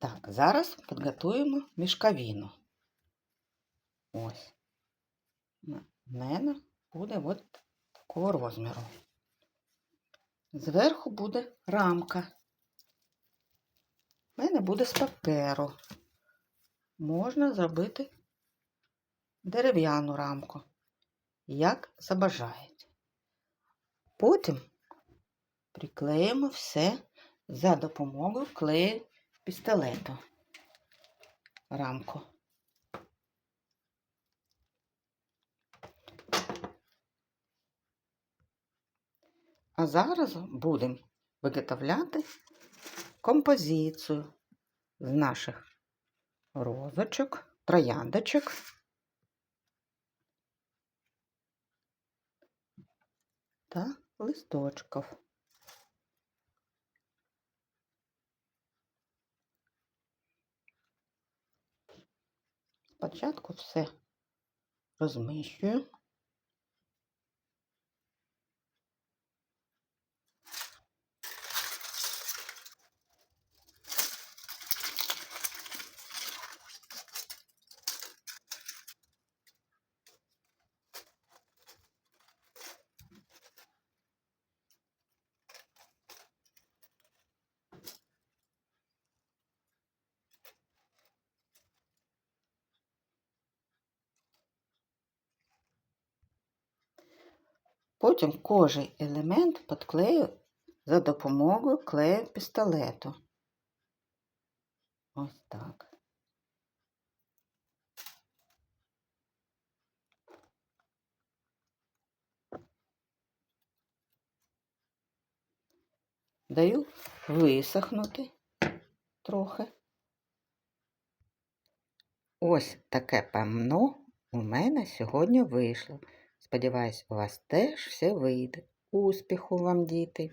Так, зараз підготуємо мішковину. Ось. У мене буде от такого розміру. Зверху буде рамка. У мене буде з паперу. Можна зробити дерев'яну рамку, як забажаєте. Потім приклеїмо все за допомогою клею пістолету. Рамку. А зараз будемо виготовляти композицію з наших розочок, трояндочок. Та листочків. Спочатку все розміщую. Потім кожен елемент підклею за допомогою клею пістолету. Ось так. Даю висохнути трохи. Ось таке панно у мене сьогодні вийшло. Сподіваюсь, у вас теж все вийде. Успіху вам, діти!